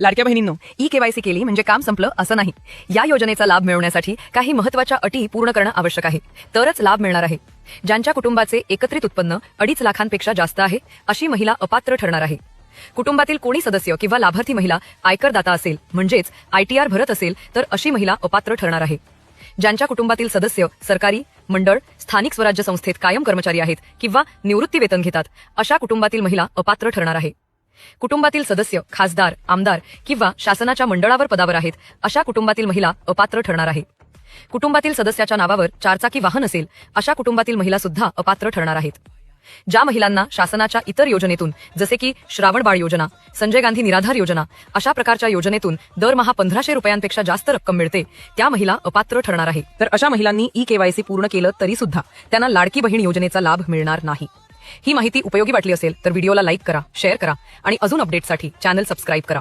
लाडक्या बहिणींनो e KYC केली म्हणजे काम संपलं असं नाही. या योजनेचा लाभ मिळवण्यासाठी काही महत्त्वाच्या अटी पूर्ण करणं आवश्यक आहे. तरच लाभ मिळणार आहे. ज्यांच्या कुटुंबाचे एकत्रित उत्पन्न अडीच लाखांपेक्षा जास्त आहे अशी महिला अपात्र ठरणार आहे. कुटुंबातील कोणी सदस्य किंवा लाभार्थी महिला आयकरदाता असेल म्हणजेच आयटीआर भरत असेल तर अशी महिला अपात्र ठरणार आहे. ज्यांच्या कुटुंबातील सदस्य सरकारी मंडळ स्थानिक स्वराज्य संस्थेत कायम कर्मचारी आहेत किंवा निवृत्ती वेतन घेतात अशा कुटुंबातील महिला अपात्र ठरणार आहे. कुटुंबातील सदस्य खासदार आमदार किंवा शासनाच्या मंडळावर पदावर आहेत अशा कुटुंबातील महिला अपात्र ठरणार आहे कुटुंबातील सदस्याच्या नावावर चारचाकी वाहन असेल अशा कुटुंबातील महिला सुद्धा अपात्र ठरणार आहेत. ज्या महिलांना शासनाच्या इतर योजनेतून जसे की श्रावणबाळ योजना संजय गांधी निराधार योजना अशा प्रकारच्या योजनेतून दरमहा पंधराशे रुपयांपेक्षा जास्त रक्कम मिळते त्या महिला अपात्र ठरणार आहे तर अशा महिलांनी ई केवायसी पूर्ण केलं तरी सुद्धा त्यांना लाडकी बहीण योजनेचा लाभ मिळणार नाही. ही माहिती उपयोगी वाटली असेल तर व्हिडिओला लाईक करा शेअर करा आणि अजून अपडेटसाठी चॅनल सबस्क्राईब करा.